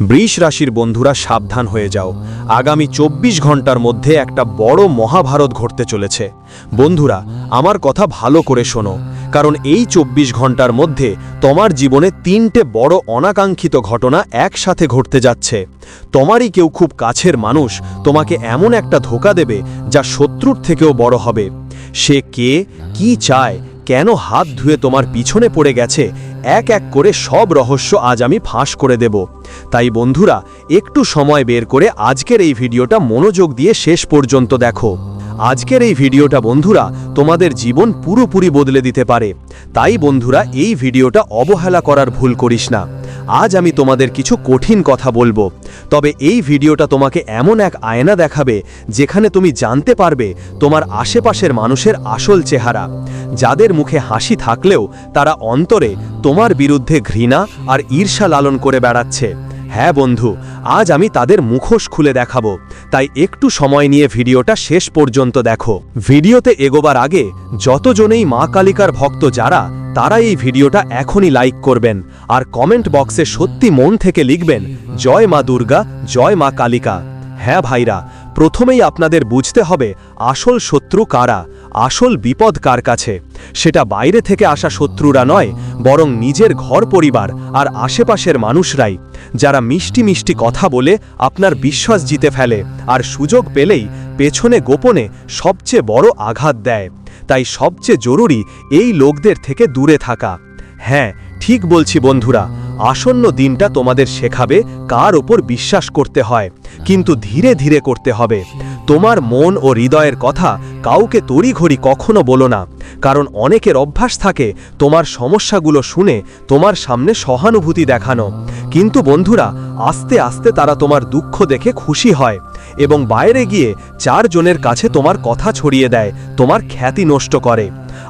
বৃষ রাশির বন্ধুরা সাবধান হয়ে যাও। আগামী চব্বিশ ঘণ্টার মধ্যে একটা বড় মহাভারত ঘটতে চলেছে। বন্ধুরা, আমার কথা ভালো করে শোনো, কারণ এই চব্বিশ ঘণ্টার মধ্যে তোমার জীবনে তিনটে বড় অনাকাঙ্ক্ষিত ঘটনা একসাথে ঘটতে যাচ্ছে। তোমারই কেউ খুব কাছের মানুষ তোমাকে এমন একটা ধোকা দেবে যা শত্রুর থেকেও বড় হবে। সে কে, কি চায়, কেন হাত ধুয়ে তোমার পিছনে পড়ে গেছে এক এক করে সব রহস্য আজ আমি ফাঁস করে দেব। তাই বন্ধুরা, একটু সময় বের করে আজকের এই ভিডিওটা মনোযোগ দিয়ে শেষ পর্যন্ত দেখো। আজকের এই ভিডিওটা বন্ধুরা, তোমাদের জীবন পুরোপুরি বদলে দিতে পারে। তাই বন্ধুরা, এই ভিডিওটা অবহেলা করার ভুল করিস না। আজ আমি তোমাদের কিছু কঠিন কথা বলব। তবে এই ভিডিওটা তোমাকে এমন এক আয়না দেখাবে, যেখানে তুমি জানতে পারবে তোমার আশেপাশের মানুষের আসল চেহারা। যাদের মুখে হাসি থাকলেও তারা অন্তরে তোমার বিরুদ্ধে ঘৃণা আর ঈর্ষা লালন করে বেড়াচ্ছে। হ্যাঁ বন্ধু, আজ আমি তাদের মুখোশ খুলে দেখাবো। তাই একটু সময় নিয়ে ভিডিওটা শেষ পর্যন্ত দেখো। ভিডিওতে এগোবার আগে যতজনেই মা কালিকার ভক্ত যারা তারা এই ভিডিওটা এখনই লাইক করবেন। আর কমেন্ট বক্সে সত্যি মন থেকে লিখবেন, জয় মা দুর্গা, জয় মা কালিকা। হ্যাঁ ভাইরা, প্রথমেই আপনাদের বুঝতে হবে আসল শত্রু কারা, আসল বিপদ কার কাছে। সেটা বাইরে থেকে আসা শত্রুরা নয়, বরং নিজের ঘর পরিবার আর আশেপাশের মানুষরাই। যারা মিষ্টি মিষ্টি কথা বলে আপনার বিশ্বাস জিতে ফেলে আর সুযোগ পেলেই পেছনে গোপনে সবচেয়ে বড় আঘাত দেয়। তাই সবচেয়ে জরুরি এই লোকদের থেকে দূরে থাকা। হ্যাঁ ঠিক বলছি বন্ধুরা, আসন্ন দিনটা তোমাদের শেখাবে কার ওপর বিশ্বাস করতে হয়, কিন্তু ধীরে ধীরে করতে হবে। তোমার মন ও হৃদয়ের কথা কাউকে তড়িঘড়ি কখনো বলো না, কারণ অনেকের অভ্যাস থাকে তোমার সমস্যাগুলো শুনে তোমার সামনে সহানুভূতি দেখানো। কিন্তু বন্ধুরা, আস্তে আস্তে তারা তোমার দুঃখ দেখে খুশি হয় এবং বাইরে গিয়ে চারজনের কাছে তোমার কথা ছড়িয়ে দেয়, তোমার খ্যাতি নষ্ট করে।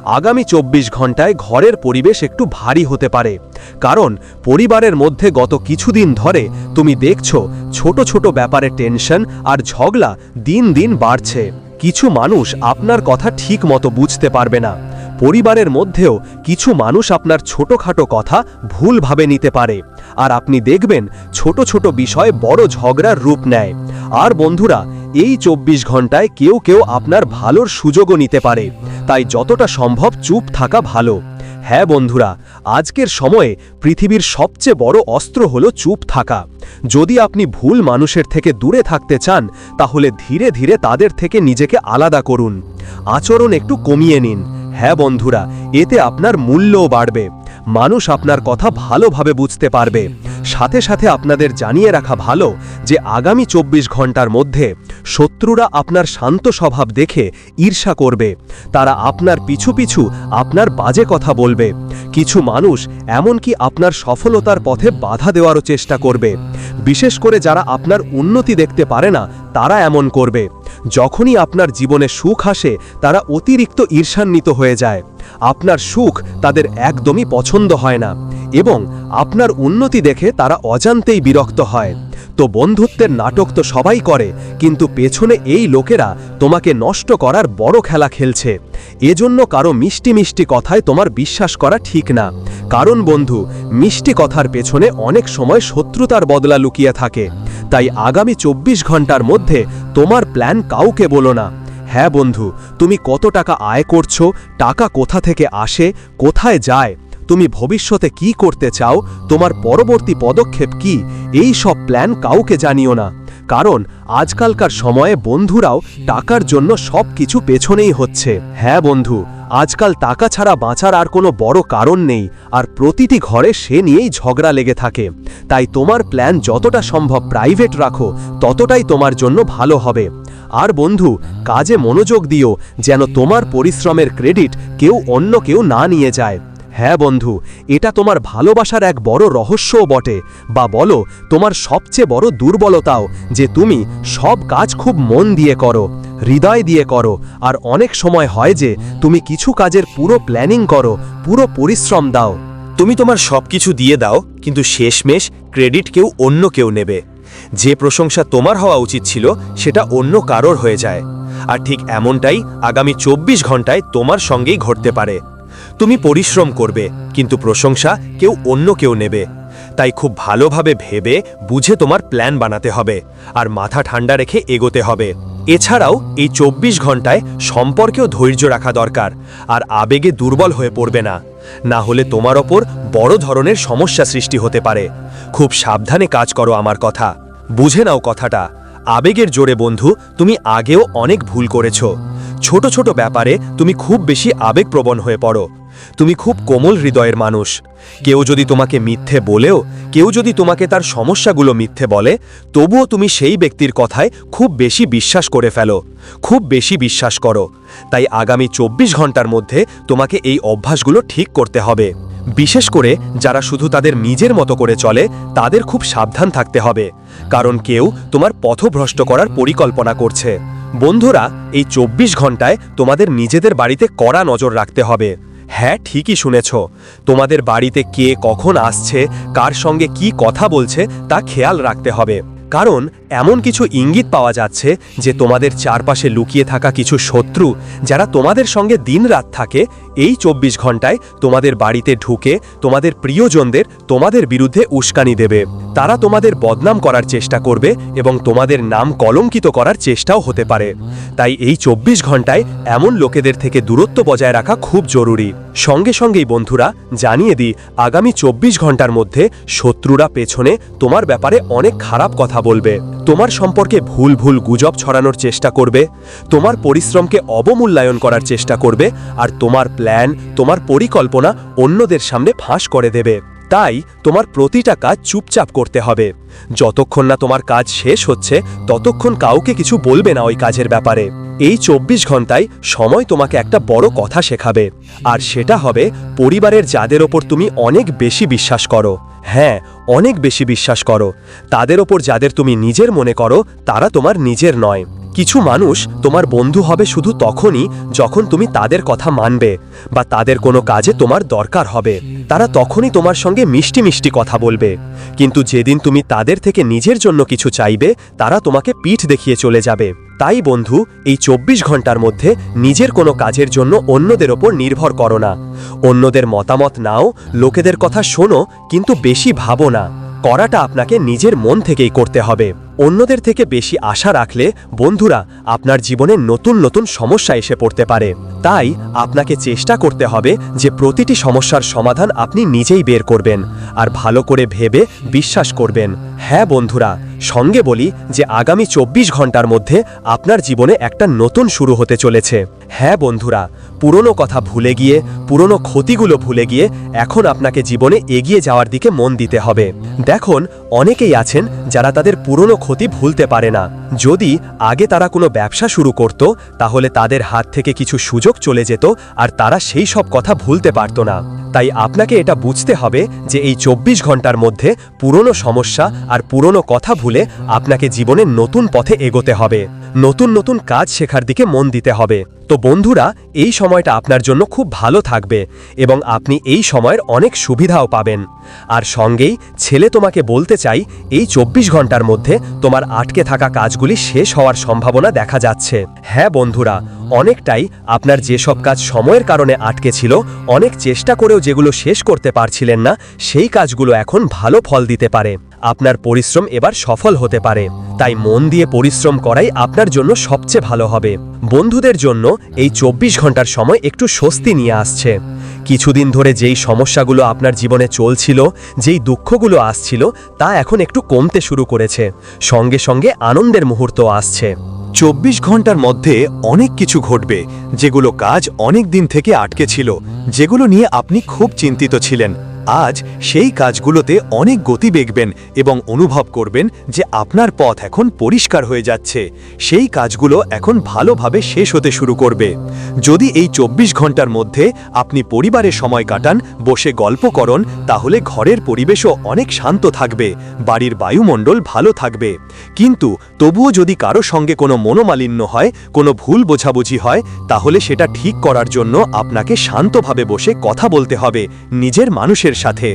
আগামী চব্বিশ ঘন্টায় ঘরের পরিবেশ একটু ভারী হতে পারে। কারণ, পরিবারের মধ্যে গত কিছুদিন ধরে তুমি দেখছ, ছোট ছোট ব্যাপারে টেনশন আর ঝগড়া দিন দিন বাড়ছে। কিছু মানুষ আপনার কথা ঠিক মতো বুঝতে পারবে না। পরিবারের মধ্যেও কিছু মানুষ আপনার ছোটখাটো কথা ভুলভাবে নিতে পারে। আর আপনি দেখবেন, ছোট ছোট বিষয় বড় ঝগড়ার রূপ নেয়। আর বন্ধুরা এই চব্বিশ ঘন্টায় কেউ কেউ আপনার ভালোর সুযোগও নিতে পারে। তাই যতটা সম্ভব চুপ থাকা ভালো। হ্যাঁ বন্ধুরা, আজকের সময়ে পৃথিবীর সবচেয়ে বড় অস্ত্র হল চুপ থাকা। যদি আপনি ভুল মানুষের থেকে দূরে থাকতে চান, তাহলে ধীরে ধীরে তাদের থেকে নিজেকে আলাদা করুন। আচরণ একটু কমিয়ে নিন। হ্যাঁ বন্ধুরা, এতে আপনার মূল্যও বাড়বে। মানুষ আপনার কথা ভালোভাবে বুঝতে পারবে। সাথে সাথে আপনাদের জানিয়ে রাখা ভালো যে আগামী চব্বিশ ঘণ্টার মধ্যে শত্রুরা আপনার শান্ত স্বভাব দেখে ঈর্ষা করবে। তারা আপনার পিছু পিছু আপনার বাজে কথা বলবে। কিছু মানুষ এমনকি আপনার সফলতার পথে বাধা দেওয়ারও চেষ্টা করবে। বিশেষ করে যারা আপনার উন্নতি দেখতে পারে না, তারা এমন করবে। যখনই আপনার জীবনে সুখ আসে, তারা অতিরিক্ত ঈর্ষান্বিত হয়ে যায়। আপনার সুখ তাদের একদমই পছন্দ হয় না এবং আপনার উন্নতি দেখে তারা অজান্তেই বিরক্ত হয়। তো বন্ধুত্বের নাটক তো সবাই করে, কিন্তু পেছনে এই লোকেরা তোমাকে নষ্ট করার বড় খেলা খেলছে। এজন্য কারও মিষ্টি মিষ্টি কথায় তোমার বিশ্বাস করা ঠিক না। কারণ বন্ধু, মিষ্টি কথার পেছনে অনেক সময় শত্রুতার বদলা লুকিয়ে থাকে। তাই আগামী চব্বিশ ঘণ্টার মধ্যে তোমার প্ল্যান কাউকে বলো না। হ্যাঁ বন্ধু, তুমি কত টাকা আয় করছ, টাকা কোথা থেকে আসে, কোথায় যায় তুমি ভবিষ্যতে কি করতে চাও, তোমার পরবর্তী পদক্ষেপ কি, এই সব প্ল্যান কাউকে জানিও না। কারণ, আজকালকার সময়ে বন্ধুরাও টাকার জন্য সব কিছু পেছনেই হচ্ছে। হ্যাঁ বন্ধু, আজকাল টাকা ছাড়া বাঁচার আর কোনো বড় কারণ নেই, আর প্রতিটি ঘরে সে নিয়েই ঝগড়া লেগে থাকে। তাই তোমার প্ল্যান যতটা সম্ভব প্রাইভেট রাখো, ততটাই তোমার জন্য ভালো হবে। আর বন্ধু, কাজে মনোযোগ দিও, যেন তোমার পরিশ্রমের ক্রেডিট কেউ অন্য কেউ না নিয়ে যায়। হ্যাঁ বন্ধু, এটা তোমার ভালোবাসার এক বড় রহস্যও বটে। বা বলো, তোমার সবচেয়ে বড় দুর্বলতাও যে তুমি সব কাজ খুব মন দিয়ে করো, হৃদয় দিয়ে করো, আর অনেক সময় হয় যে তুমি কিছু কাজের পুরো প্ল্যানিং করো, পুরো পরিশ্রম দাও। তুমি তোমার সব কিছু দিয়ে দাও, কিন্তু শেষমেশ ক্রেডিট কেউ অন্য কেউ নেবে। যে প্রশংসা তোমার হওয়া উচিত ছিল, সেটা অন্য কারোর হয়ে যায়। আর ঠিক এমনটাই আগামী চব্বিশ ঘন্টায় তোমার সঙ্গেই ঘটতে পারে। তুমি পরিশ্রম করবে, কিন্তু প্রশংসা কেউ অন্য কেউ নেবে। তাই খুব ভালোভাবে ভেবে বুঝে তোমার প্ল্যান বানাতে হবে, আর মাথা ঠান্ডা রেখে এগোতে হবে। এছাড়াও এই চব্বিশ ঘন্টায় সম্পর্কেও ধৈর্য রাখা দরকার, আর আবেগে দুর্বল হয়ে পড়বে না। না হলে তোমার ওপর বড় ধরনের সমস্যা সৃষ্টি হতে পারে। খুব সাবধানে কাজ করো আমার কথা। বুঝে নাও কথাটা, আবেগের জোরে বন্ধু, তুমি আগেও অনেক ভুল করেছ। ছোট ছোট ব্যাপারে তুমি খুব বেশি আবেগপ্রবণ হয়ে পড়ো। তুমি খুব কোমল হৃদয়ের মানুষ। কেউ যদি তোমাকে মিথ্যে বলেও, কেউ যদি তোমাকে তার সমস্যাগুলো মিথ্যে বলে, তবুও তুমি সেই ব্যক্তির কথায় খুব বেশি বিশ্বাস করে ফেলো, খুব বেশি বিশ্বাস করো। তাই আগামী চব্বিশ ঘণ্টার মধ্যে তোমাকে এই অভ্যাসগুলো ঠিক করতে হবে। বিশেষ করে যারা শুধু তাদের নিজের মতো করে চলে, তাদের খুব সাবধান থাকতে হবে। কারণ কেউ তোমার পথভ্রষ্ট করার পরিকল্পনা করছে। বন্ধুরা, এই চব্বিশ ঘন্টায় তোমাদের নিজেদের বাড়িতে কড়া নজর রাখতে হবে। হ্যাঁ ঠিকই শুনেছ। তোমাদের বাড়িতে কে কখন আসছে, কার সঙ্গে কি কথা বলছে, তা খেয়াল রাখতে হবে। কারণ এমন কিছু ইঙ্গিত পাওয়া যাচ্ছে যে তোমাদের চারপাশে লুকিয়ে থাকা কিছু শত্রু যারা তোমাদের সঙ্গে দিনরাত থাকে, এই চব্বিশ ঘন্টায় তোমাদের বাড়িতে ঢুকে তোমাদের প্রিয়জনদের তোমাদের বিরুদ্ধে উস্কানি দেবে। তারা তোমাদের বদনাম করার চেষ্টা করবে এবং তোমাদের নাম কলঙ্কিত করার চেষ্টাও হতে পারে। তাই এই চব্বিশ ঘন্টায় এমন লোকেদের থেকে দূরত্ব বজায় রাখা খুব জরুরি। সঙ্গে সঙ্গেই বন্ধুরা, জানিয়ে দিই, আগামী চব্বিশ ঘণ্টার মধ্যে শত্রুরা পেছনে তোমার ব্যাপারে অনেক খারাপ কথা বলবে। তোমার সম্পর্কে ভুল ভুল গুজব ছড়ানোর চেষ্টা করবে, তোমার পরিশ্রমকে অবমূল্যায়ন করার চেষ্টা করবে, আর তোমার প্ল্যান, তোমার পরিকল্পনা অন্যদের সামনে ফাঁস করে দেবে। তাই তোমার প্রতিটা কাজ চুপচাপ করতে হবে। যতক্ষণ না তোমার কাজ শেষ হচ্ছে, ততক্ষণ কাউকে কিছু বলবে না ওই কাজের ব্যাপারে। এই চব্বিশ ঘন্টায় সময় তোমাকে একটা বড় কথা শেখাবে, আর সেটা হবে পরিবারের যাদের ওপর তুমি অনেক বেশি বিশ্বাস করো। হ্যাঁ অনেক বেশি বিশ্বাস করো। তাদের ওপর যাদের তুমি নিজের মনে করো, তারা তোমার নিজের নয়। কিছু মানুষ তোমার বন্ধু হবে শুধু তখনই যখন তুমি তাদের কথা মানবে বা তাদের কোনো কাজে তোমার দরকার হবে। তারা তখনই তোমার সঙ্গে মিষ্টি মিষ্টি কথা বলবে। কিন্তু যেদিন তুমি তাদের থেকে নিজের জন্য কিছু চাইবে, তারা তোমাকে পিঠ দেখিয়ে চলে যাবে। তাই বন্ধু, এই চব্বিশ ঘণ্টার মধ্যে নিজের কোনো কাজের জন্য অন্যদের ওপর নির্ভর করো না। অন্যদের মতামত নাও, লোকেদের কথা শোনো, কিন্তু বেশি ভাবো না। করাটা আপনাকে নিজের মন থেকেই করতে হবে। অন্যদের থেকে বেশি আশা রাখলে বন্ধুরা আপনার জীবনে নতুন নতুন সমস্যা এসে পড়তে পারে। তাই আপনাকে চেষ্টা করতে হবে যে প্রতিটি সমস্যার সমাধান আপনি নিজেই বের করবেন। আর ভালো করে ভেবে বিশ্বাস করবেন। হ্যাঁ বন্ধুরা, সঙ্গে বলি যে আগামী চব্বিশ ঘণ্টার মধ্যে আপনার জীবনে একটা নতুন শুরু হতে চলেছে। হ্যাঁ বন্ধুরা, পুরনো কথা ভুলে গিয়ে, পুরনো ক্ষতিগুলো ভুলে গিয়ে এখন আপনাকে জীবনে এগিয়ে যাওয়ার দিকে মন দিতে হবে। দেখুন, অনেকেই আছেন যারা তাদের পুরনো ক্ষতি ভুলতে পারে না। যদি আগে তারা কোনো ব্যবসা শুরু করত, তাহলে তাদের হাত থেকে কিছু সুযোগ চলে যেত আর তারা সেই সব কথা ভুলতে পারত না। তাই আপনাকে এটা বুঝতে হবে যে এই চব্বিশ ঘণ্টার মধ্যে পুরনো সমস্যা আর পুরনো কথা ভুলে আপনাকে জীবনের নতুন পথে এগোতে হবে। নতুন নতুন কাজ শেখার দিকে মন দিতে হবে। তো বন্ধুরা, এই সময়টা আপনার জন্য খুব ভালো থাকবে এবং আপনি এই সময়ের অনেক সুবিধাও পাবেন। আর সঙ্গেই ছেলে তোমাকে বলতে চাই, এই চব্বিশ ঘণ্টার মধ্যে তোমার আটকে থাকা কাজগুলি শেষ হওয়ার সম্ভাবনা দেখা যাচ্ছে। হ্যাঁ বন্ধুরা, অনেকটাই আপনার যেসব কাজ সময়ের কারণে আটকে ছিল, অনেক চেষ্টা করেও যেগুলো শেষ করতে পারছিলেন না, সেই কাজগুলো এখন ভালো ফল দিতে পারে। আপনার পরিশ্রম এবার সফল হতে পারে। তাই মন দিয়ে পরিশ্রম করাই আপনার জন্য সবচেয়ে ভালো হবে। বন্ধুদের জন্য এই চব্বিশ ঘণ্টার সময় একটু স্বস্তি নিয়ে আসছে। কিছুদিন ধরে যেই সমস্যাগুলো আপনার জীবনে চলছিল, যেই দুঃখগুলো আসছিল, তা এখন একটু কমতে শুরু করেছে। সঙ্গে সঙ্গে আনন্দের মুহূর্ত আসছে। চব্বিশ ঘণ্টার মধ্যে অনেক কিছু ঘটবে, যেগুলো কাজ অনেক দিন থেকে আটকে ছিল, যেগুলো নিয়ে আপনি খুব চিন্তিত ছিলেন। আজ সেই কাজগুলোতে অনেক গতি বেগবেন এবং অনুভব করবেন যে আপনার পথ এখন পরিষ্কার হয়ে যাচ্ছে। সেই কাজগুলো এখন ভালোভাবে শেষ হতে শুরু করবে। যদি এই চব্বিশ ঘণ্টার মধ্যে আপনি পরিবারে সময় কাটান, বসে গল্প করন, তাহলে ঘরের পরিবেশও অনেক শান্ত থাকবে, বাড়ির বায়ুমণ্ডল ভালো থাকবে। কিন্তু তবুও যদি কারও সঙ্গে কোনো মনোমালিন্য হয়, কোনো ভুল বোঝাবুঝি হয়, তাহলে সেটা ঠিক করার জন্য আপনাকে শান্তভাবে বসে কথা বলতে হবে, নিজের মানুষের মানুষের সাথে।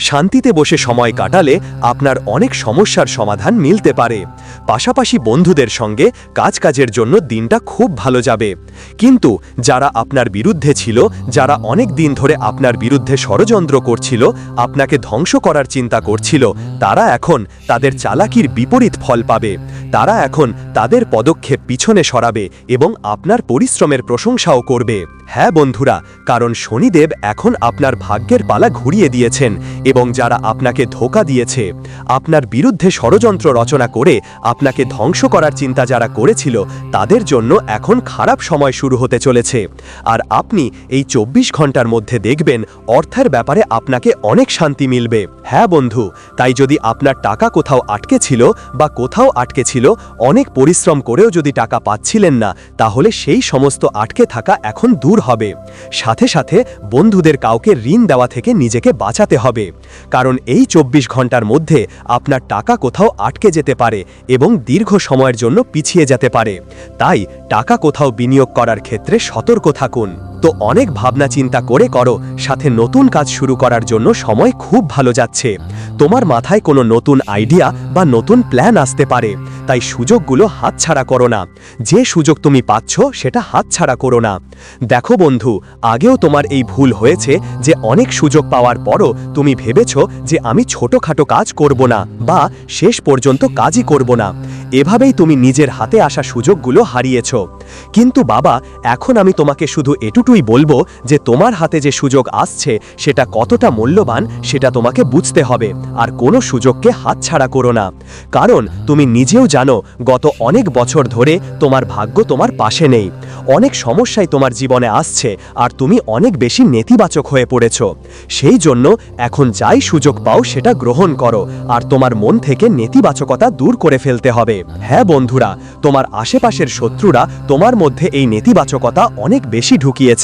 শান্তিতে বসে সময় কাটালে আপনার অনেক সমস্যার সমাধান মিলতে পারে। পাশাপাশি বন্ধুদের সঙ্গে কাজ কাজের জন্য দিনটা খুব ভালো যাবে। কিন্তু যারা আপনার বিরুদ্ধে ছিল, যারা অনেক দিন ধরে আপনার বিরুদ্ধে ষড়যন্ত্র করছিল, আপনাকে ধ্বংস করার চিন্তা করছিল, তারা এখন তাদের চালাকির বিপরীত ফল পাবে। তারা এখন তাদের পদক্ষেপ পিছনে সরাবে এবং আপনার পরিশ্রমের প্রশংসাও করবে। হ্যাঁ বন্ধুরা, কারণ শনিদেব এখন আপনার ভাগ্যের পালা ঘুরিয়ে দিয়েছেন এবং যারা আপনাকে ধোকা দিয়েছে, আপনার বিরুদ্ধে ষড়যন্ত্র রচনা করে আপনাকে ধ্বংস করার চিন্তা যারা করেছিল, তাদের জন্য এখন খারাপ সময় শুরু হতে চলেছে। আর আপনি এই চব্বিশ ঘণ্টার মধ্যে দেখবেন, অর্থের ব্যাপারে আপনাকে অনেক শান্তি মিলবে। হ্যাঁ বন্ধু, তাই যদি আপনার টাকা কোথাও আটকে ছিল বা কোথাও আটকে ছিল, অনেক পরিশ্রম করেও যদি টাকা পাচ্ছিলেন না, তাহলে সেই সমস্ত আটকে থাকা এখন দূর হবে। সাথে সাথে বন্ধুদের কাউকে ঋণ দেওয়া থেকে নিজেকে বাঁচাতে হবে। কারণ এই চব্বিশ ঘণ্টার মধ্যে আপনার টাকা কোথাও আটকে যেতে পারে এবং দীর্ঘ সময়ের জন্য পিছিয়ে যেতে পারে। তাই টাকা কোথাও বিনিয়োগ করার ক্ষেত্রে সতর্ক থাকুন। তো অনেক ভাবনা চিন্তা করে করো, সাথে নতুন কাজ শুরু করার জন্য সময় খুব ভালো যাচ্ছে। তোমার মাথায় কোনো নতুন আইডিয়া বা নতুন প্ল্যান আসতে পারে, তাই সুযোগগুলো হাতছাড়া করো না। যে সুযোগ তুমি পাচ্ছ, সেটা হাতছাড়া করো না। দেখো বন্ধু, আগেও তোমার এই ভুল হয়েছে যে অনেক সুযোগ পাওয়ার পরও তুমি ভেবেছ যে আমি ছোটখাটো কাজ করব না বা শেষ পর্যন্ত কাজই করব না। এভাবেই তুমি নিজের হাতে আসা সুযোগগুলো হারিয়েছ। কিন্তু বাবা, এখন আমি তোমাকে শুধু এটুকুই বলব যে তোমার হাতে যে সুযোগ আসছে, সেটা কতটা মূল্যবান, সেটা তোমাকে বুঝতে হবে। আর কোনো সুযোগকে হাতছাড়া করো না। কারণ তুমি নিজেও জানো, গত অনেক বছর ধরে তোমার ভাগ্য তোমার পাশে নেই। অনেক সমস্যাই তোমার জীবনে আসছে, আর তুমি অনেক বেশি নেতিবাচক হয়ে পড়েছ। সেই জন্য এখন যাই সুযোগ পাও, সেটা গ্রহণ করো, আর তোমার মন থেকে নেতিবাচকতা দূর করে ফেলতে হবে। হ্যাঁ বন্ধুরা, তোমার আশেপাশের শত্রুরা তোমার মধ্যে এই নেতিবাচকতা অনেক বেশি ঢুকিয়েছে।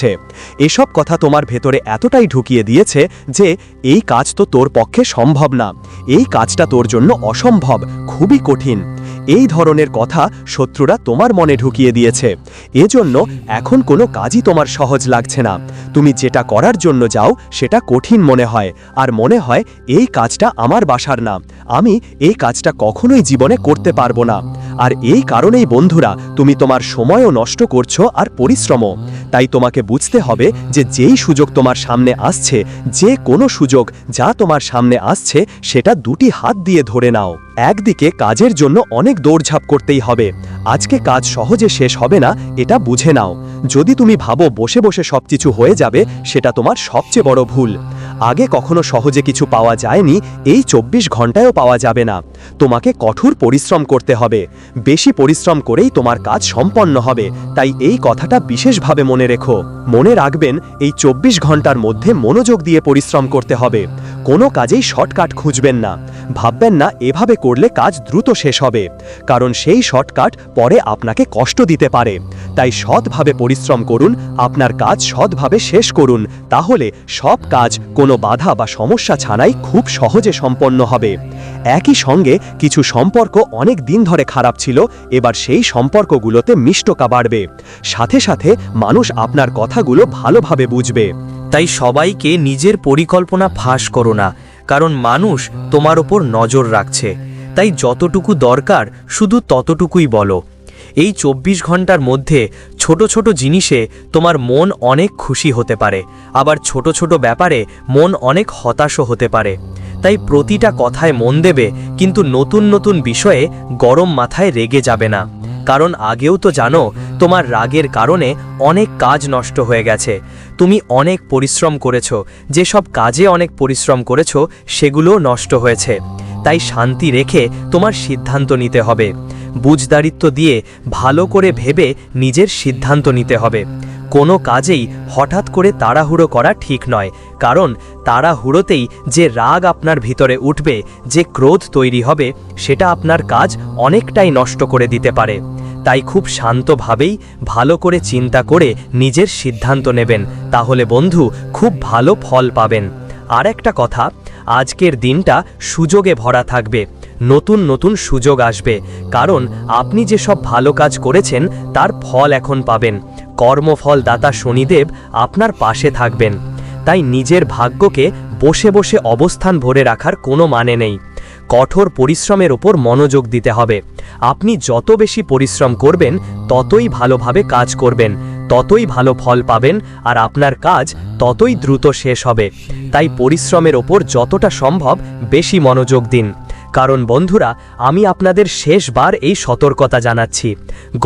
এসব কথা তোমার ভেতরে এতটাই ঢুকিয়ে দিয়েছে যে এই কাজ তো তোর পক্ষে সম্ভব না। এই কাজটা তোর জন্য অসম্ভব, খুবই কঠিন। এই ধরনের কথা শত্রুরা তোমার মনে ঢুকিয়ে দিয়েছে। এজন্য এখন কোনো কাজই তোমার সহজ লাগছে না। তুমি যেটা করার জন্য যাও, সেটা কঠিন মনে হয়। আর মনে হয়, এই কাজটা আমার বাসার না। আমি এই কাজটা কখনোই জীবনে করতে পারব না। আর এই কারণেই, বন্ধুরা, তুমি তোমার সময়ও নষ্ট করছ আর পরিশ্রমও। তাই তোমাকে বুঝতে হবে যে যেই সুযোগ তোমার সামনে আসছে, যে কোনো সুযোগ যা তোমার সামনে আসছে, সেটা দুটি হাত দিয়ে ধরে নাও। একদিকে কাজের জন্য অনেক দৌড়ঝাঁপ করতেই হবে। আজকে কাজ সহজে শেষ হবে না, এটা বুঝে নাও। যদি তুমি ভাবো বসে বসে সবকিছু হয়ে যাবে, সেটা তোমার সবচেয়ে বড় ভুল। আগে কখনো সহজে কিছু পাওয়া যায়নি, এই চব্বিশ ঘন্টায়ও পাওয়া যাবে না। তোমাকে কঠোর পরিশ্রম করতে হবে। বেশি পরিশ্রম করেই তোমার কাজ সম্পন্ন হবে। তাই এই কথাটা বিশেষভাবে মনে রেখো। মনে রাখবেন, এই চব্বিশ ঘণ্টার মধ্যে মনোযোগ দিয়ে পরিশ্রম করতে হবে। কোনো কাজেই শর্টকাট খুঁজবেন না। ভাববেন না, এভাবে করলে কাজ দ্রুত শেষ হবে। কারণ সেই শর্টকাট পরে আপনাকে কষ্ট দিতে পারে। তাই সৎভাবে পরিশ্রম করুন, আপনার কাজ সৎভাবে শেষ করুন। তাহলে সব কাজ কোনো বাধা বা সমস্যা ছাড়াই খুব সহজে সম্পন্ন হবে। একই সঙ্গে কিছু সম্পর্ক অনেক দিন ধরে খারাপ ছিল, এবার সেই সম্পর্কগুলোতে মিষ্টকা বাড়বে। সাথে সাথে মানুষ আপনার কথাগুলো ভালোভাবে বুঝবে। তাই সবাইকে নিজের পরিকল্পনা ফাঁস করো না, কারণ মানুষ তোমার ওপর নজর রাখছে। তাই যতটুকু দরকার শুধু ততটুকুই বলো। এই চব্বিশ ঘণ্টার মধ্যে ছোট ছোট জিনিসে তোমার মন অনেক খুশি হতে পারে। আবার ছোট ছোট ব্যাপারে মন অনেক হতাশও হতে পারে। তাই প্রতিটা কথায় মন দেবে, কিন্তু নতুন নতুন বিষয়ে গরম মাথায় রেগে যাবে না। কারণ আগেও তো জানো, তোমার রাগের কারণে অনেক কাজ নষ্ট হয়ে গেছে। তুমি অনেক পরিশ্রম করেছ, যেসব কাজে অনেক পরিশ্রম করেছ, সেগুলোও নষ্ট হয়েছে। তাই শান্তি রেখে তোমার সিদ্ধান্ত নিতে হবে। বুঝদারিত্ব দিয়ে ভালো করে ভেবে নিজের সিদ্ধান্ত নিতে হবে। কোনো কাজেই হঠাৎ করে তাড়াহুড়ো করা ঠিক নয়, কারণ তাড়াহুড়োতেই যে রাগ আপনার ভিতরে উঠবে, যে ক্রোধ তৈরি হবে, সেটা আপনার কাজ অনেকটাই নষ্ট করে দিতে পারে। তাই খুব শান্তভাবেই ভালো করে চিন্তা করে নিজের সিদ্ধান্ত নেবেন, তাহলে বন্ধু খুব ভালো ফল পাবেন। আর একটা কথা, আজকের দিনটা সুযোগে ভরা থাকবে। নতুন নতুন সুযোগ আসবে। কারণ আপনি যেসব ভালো কাজ করেছেন, তার ফল এখন পাবেন। কর্মফল দাতা শনিদেব আপনার পাশে থাকবেন। তাই নিজের ভাগ্যকে বসে বসে অবস্থান ভরে রাখার কোনো মানে নেই। কঠোর পরিশ্রমের ওপর মনোযোগ দিতে হবে। আপনি যত বেশি পরিশ্রম করবেন, ততই ভালোভাবে কাজ করবেন, ততই ভালো ফল পাবেন আর আপনার কাজ ততই দ্রুত শেষ হবে। তাই পরিশ্রমের ওপর যতটা সম্ভব বেশি মনোযোগ দিন। কারণ বন্ধুরা, আমি আপনাদের শেষবার এই সতর্কতা জানাচ্ছি।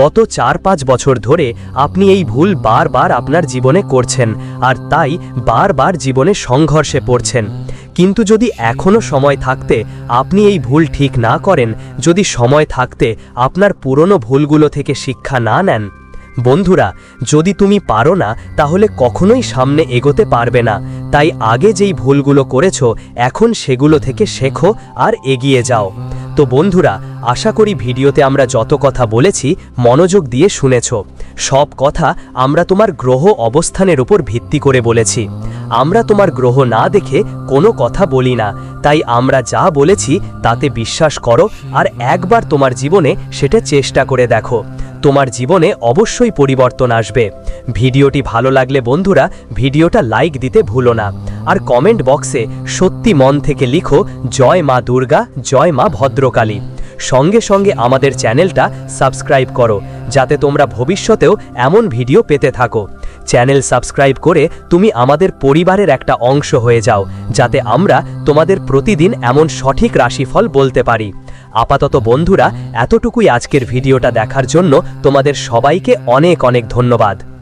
গত চার পাঁচ বছর ধরে আপনি এই ভুল বারবার আপনার জীবনে করছেন, আর তাই বারবার জীবনে সংঘর্ষে পড়ছেন। কিন্তু যদি এখনও সময় থাকতে আপনি এই ভুল ঠিক না করেন, যদি সময় থাকতে আপনার পুরনো ভুলগুলো থেকে শিক্ষা না নেন বন্ধুরা, যদি তুমি পারো না, তাহলে কখনোই সামনে এগোতে পারবে না। তাই আগে যেই ভুলগুলো করেছ, এখন সেগুলো থেকে শেখো আর এগিয়ে যাও। তো বন্ধুরা, আশা করি ভিডিওতে আমরা যত কথা বলেছি, মনোযোগ দিয়ে শুনেছ। সব কথা আমরা তোমার গ্রহ অবস্থানের উপর ভিত্তি করে বলেছি। আমরা তোমার গ্রহ না দেখে কোনো কথা বলি না। তাই আমরা যা বলেছি, তাতে বিশ্বাস করো আর একবার তোমার জীবনে সেটা চেষ্টা করে দেখো। তোমার জীবনে অবশ্যই পরিবর্তন আসবে। ভিডিওটি ভালো লাগলে বন্ধুরা ভিডিওটা লাইক দিতে ভুলো না। আর কমেন্ট বক্সে সত্যি মন থেকে লিখো, জয় মা দুর্গা, জয় মা ভদ্রকালী। সঙ্গে সঙ্গে আমাদের চ্যানেলটা সাবস্ক্রাইব করো, যাতে তোমরা ভবিষ্যতেও এমন ভিডিও পেতে থাকো। চ্যানেল সাবস্ক্রাইব করে তুমি আমাদের পরিবারের একটা অংশ হয়ে যাও, যাতে আমরা তোমাদের প্রতিদিন এমন সঠিক রাশিফল বলতে পারি। আপাতত বন্ধুরা এতটুকুই আজকের ভিডিওটা দেখার জন্য তোমাদের সবাইকে অনেক অনেক ধন্যবাদ।